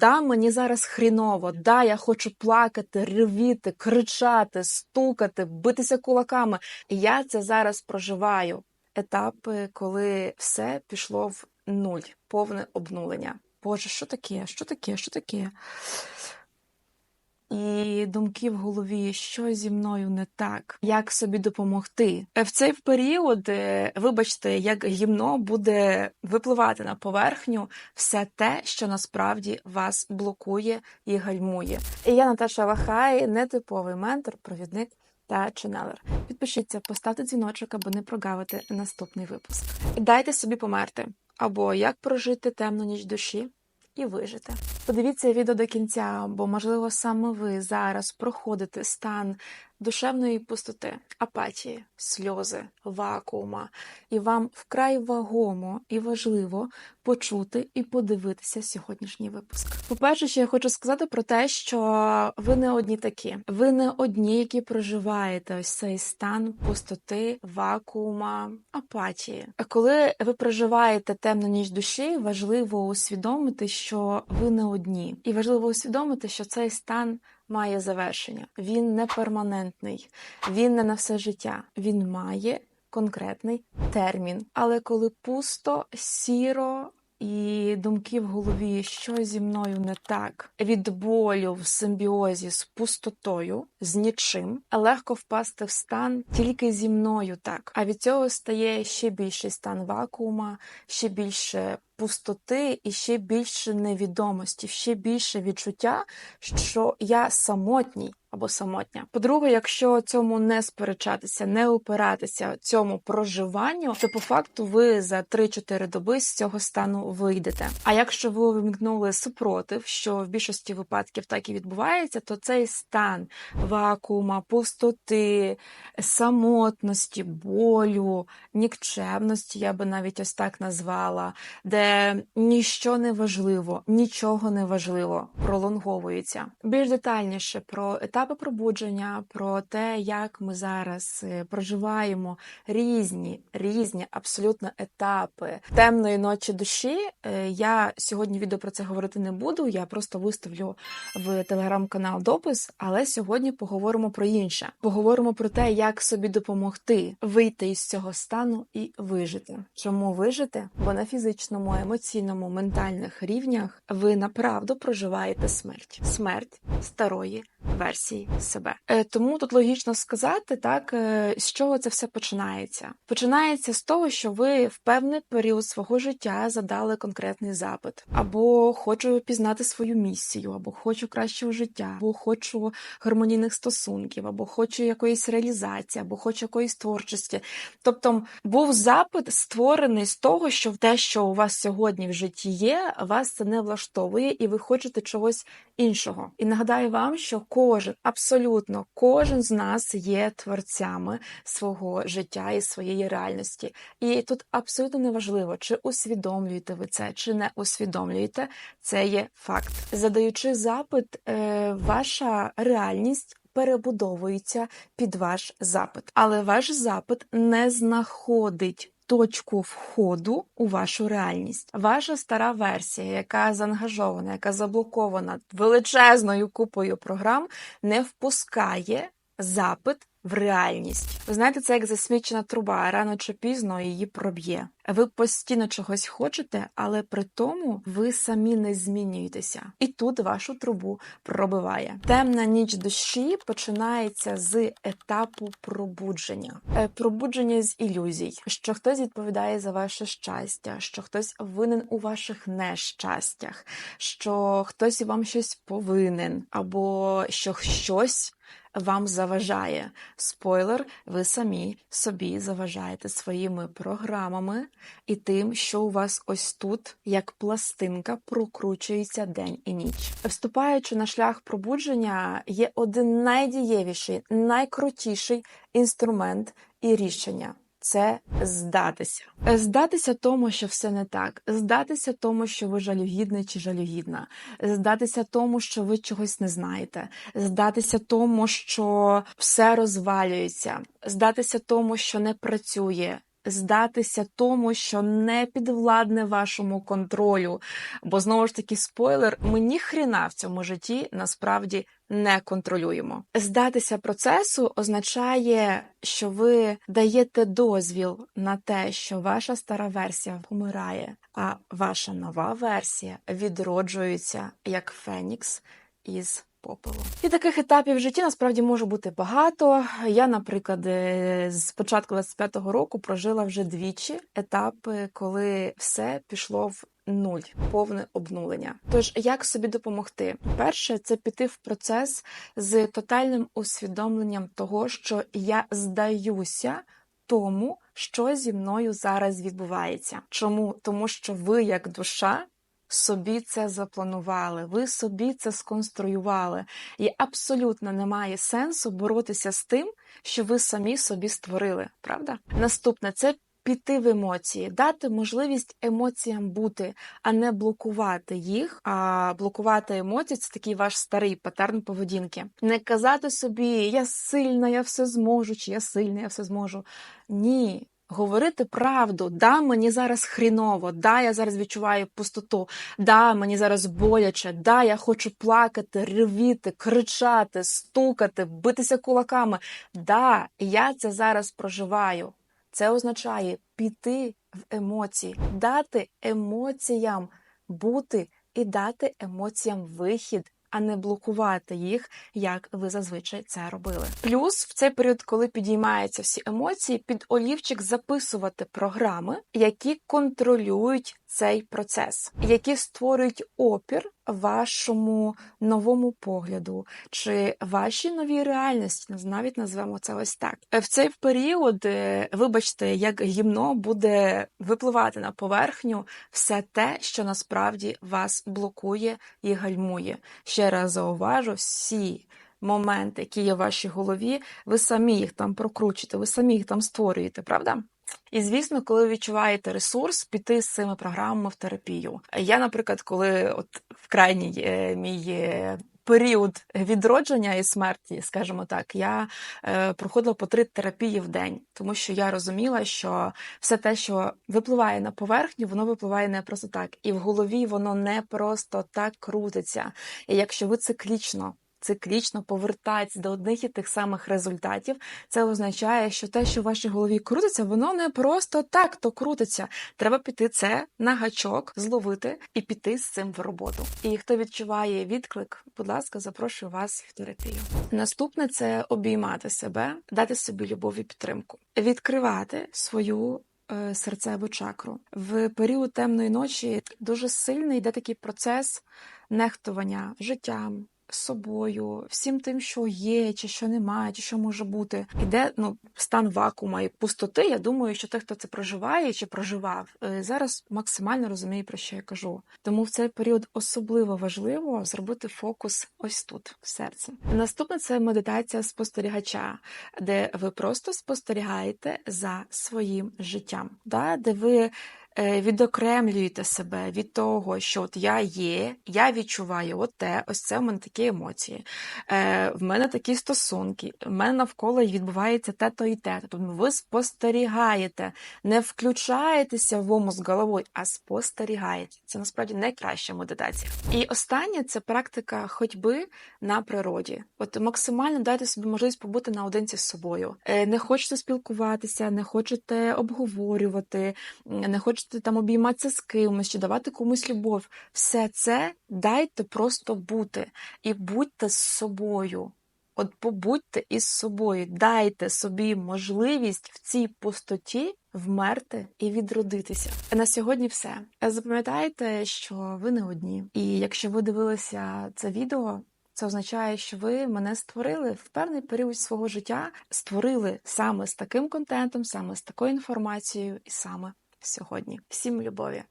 да, мені зараз хріново, да, я хочу плакати, ревіти, кричати, стукати, битися кулаками. І я це зараз проживаю. Етапи, коли все пішло в нуль, повне обнулення. Боже, що таке? Що таке? Що таке? І думки в голові, що зі мною не так, як собі допомогти. Е, В цей період, е, вибачте, як гімно буде випливати на поверхню все те, що насправді вас блокує і гальмує. І я Наташа Вахай, нетиповий ментор, провідник та ченелер. Підпишіться, поставте дзвіночок, аби не прогавити наступний випуск. Дайте собі померти або як прожити темну ніч душі і вижити. Подивіться відео до кінця, бо, можливо, саме ви зараз проходите стан душевної пустоти, апатії, сльози, вакуума, і вам вкрай вагомо і важливо почути і подивитися сьогоднішній випуск. По-перше, ще я хочу сказати про те, що ви не одні такі, ви не одні, які проживаєте ось цей стан пустоти, вакуума, апатії. А коли ви проживаєте темну ніч душі, важливо усвідомити, що ви не одні, і важливо усвідомити, що цей стан має завершення. Він не перманентний, він не на все життя. Він має конкретний термін. Але коли пусто, сіро. І думки в голові, що зі мною не так, від болю в симбіозі з пустотою, з нічим, легко впасти в стан тільки зі мною так. А від цього стає ще більший стан вакуума, ще більше пустоти і ще більше невідомості, ще більше відчуття, що я самотній або самотня. По-друге, якщо цьому не сперечатися, не опиратися цьому проживанню, то по факту ви за 3-4 доби з цього стану вийдете. А якщо ви вимкнули супротив, що в більшості випадків так і відбувається, то цей стан вакуума, пустоти, самотності, болю, нікчемності, я би навіть ось так назвала, де ніщо не важливо, нічого не важливо, пролонговується. Більш детальніше про етапи пробудження, про те, як ми зараз е, проживаємо різні, різні абсолютно етапи темної ночі душі. Е, Я сьогодні відео про це говорити не буду. Я просто виставлю в телеграм-канал допис, але сьогодні поговоримо про інше. Поговоримо про те, як собі допомогти вийти із цього стану і вижити. Чому вижити? Бо на фізичному, емоційному, ментальних рівнях ви направду проживаєте смерть, смерть старої версії себе. Е, Тому тут логічно сказати, так е, з чого це все починається. Починається з того, що ви в певний період свого життя задали конкретний запит, або хочу пізнати свою місію, або хочу кращого життя, або хочу гармонійних стосунків, або хочу якоїсь реалізації, або хочу якоїсь творчості. Тобто був запит створений з того, що те, що у вас сьогодні в житті є, вас це не влаштовує, і ви хочете чогось іншого. І нагадаю вам, що кожен, абсолютно кожен з нас є творцями свого життя і своєї реальності. І тут абсолютно неважливо, чи усвідомлюєте ви це, чи не усвідомлюєте, це є факт. Задаючи запит, е, ваша реальність. Перебудовується під ваш запит, але ваш запит не знаходить точку входу у вашу реальність. Ваша стара версія, яка заангажована, яка заблокована величезною купою програм, не впускає запит в реальність. Ви знаєте, це як засмічена труба, рано чи пізно її проб'є. Ви постійно чогось хочете, але при тому ви самі не змінюєтеся. І тут вашу трубу пробиває. Темна ніч душі починається з етапу пробудження, Е, пробудження з ілюзій, що хтось відповідає за ваше щастя, що хтось винен у ваших нещастях, що хтось вам щось повинен, або що щось вам заважає. Спойлер, ви самі собі заважаєте своїми програмами і тим, що у вас ось тут, як пластинка, прокручується день і ніч. Вступаючи на шлях пробудження, є один найдієвіший, найкрутіший інструмент і рішення. Це здатися, здатися тому, що все не так, здатися тому, що ви жалюгідний чи жалюгідна, здатися тому, що ви чогось не знаєте, здатися тому, що все розвалюється, здатися тому, що не працює. Здатися тому, що не підвладне вашому контролю. Бо знову ж таки, спойлер, ми ні хріна в цьому житті насправді не контролюємо. Здатися процесу означає, що ви даєте дозвіл на те, що ваша стара версія помирає, а ваша нова версія відроджується як Фенікс із попелу. І таких етапів в житті насправді може бути багато. Я, наприклад, е, з початку 25-го року прожила вже двічі етапи, коли все пішло в нуль, повне обнулення. Тож як собі допомогти? Перше, це піти в процес з тотальним усвідомленням того, що я здаюся. Тому, що зі мною зараз відбувається. Чому? Тому що ви, як душа, собі це запланували, ви собі це сконструювали, і абсолютно немає сенсу боротися з тим, що ви самі собі створили. Правда? Наступне це. Піти в емоції, дати можливість емоціям бути, а не блокувати їх. А блокувати емоції це такий ваш старий патерн поведінки. Не казати собі Я сильна, я все зможу, чи я сильна, я все зможу. Ні, Говорити правду, да, мені зараз хріново, да, я зараз відчуваю пустоту, да, мені зараз боляче, да, я хочу плакати, ревіти, кричати, стукати, битися кулаками. Да, я це зараз проживаю. Це означає піти в емоції, дати емоціям бути і дати емоціям вихід а не блокувати їх, як ви зазвичай це робили. Плюс в цей період, коли підіймаються всі емоції, під олівчик записувати програми, які контролюють цей процес, які створюють опір вашому новому погляду чи вашій новій реальності, навіть назвемо це ось так. В цей період, е, вибачте, як гімно буде випливати на поверхню все те, що насправді вас блокує і гальмує. Ще раз зауважу, всі. Моменти, які є в вашій голові, ви самі їх там прокручуєте, ви самі їх там створюєте, правда? І звісно, коли відчуваєте ресурс, піти з цими програмами в терапію. Я, наприклад, коли от в крайній е, мій е, період відродження і смерті, скажімо так, я е, проходила по три терапії в день, тому що я розуміла, що все те, що випливає на поверхню, воно випливає не просто так, і в голові воно не просто так крутиться. І якщо ви циклічно циклічно повертається до одних і тих самих результатів, це означає, що те, що в вашій голові крутиться, воно не просто так то крутиться. Треба піти це на гачок, зловити і піти з цим в роботу. І хто відчуває відклик, будь ласка, запрошую вас в терапію. Наступне це обіймати себе, дати собі любов і підтримку, відкривати свою. Е, серцеву чакру в період темної ночі дуже сильний йде такий процес нехтування життям, собою, всім тим, що є, чи що немає, чи що може бути. Іде ну, стан вакуума і пустоти. Я думаю, що те, хто це проживає чи проживав, е, зараз максимально розуміє, про що я кажу. Тому в цей період особливо важливо зробити фокус ось тут, в серці. Наступне це медитація спостерігача, де ви просто спостерігаєте за своїм життям, да? де ви відокремлюєте себе від того, що от я є, я відчуваю от те, ось це в мене такі емоції, е, в мене такі стосунки, в мене навколо відбувається те-то і те. Тобто ви спостерігаєте, не включаєтеся в ому з головою, а спостерігаєте. Це насправді найкраща медитація. І останнє це практика ходьби на природі. От максимально дайте собі можливість побути наодинці з собою. Е, не хочете спілкуватися, не хочете обговорювати, не хочете хочете там обійматися з кимось чи давати комусь любов, все це дайте просто бути і будьте з собою. От побудьте із собою, дайте собі можливість в цій пустоті вмерти і відродитися. На сьогодні все. Запам'ятайте, що ви не одні. І якщо ви дивилися це відео, це означає, що ви мене створили в певний період свого життя, створили саме з таким контентом, саме з такою інформацією і саме сьогодні. Всім любові!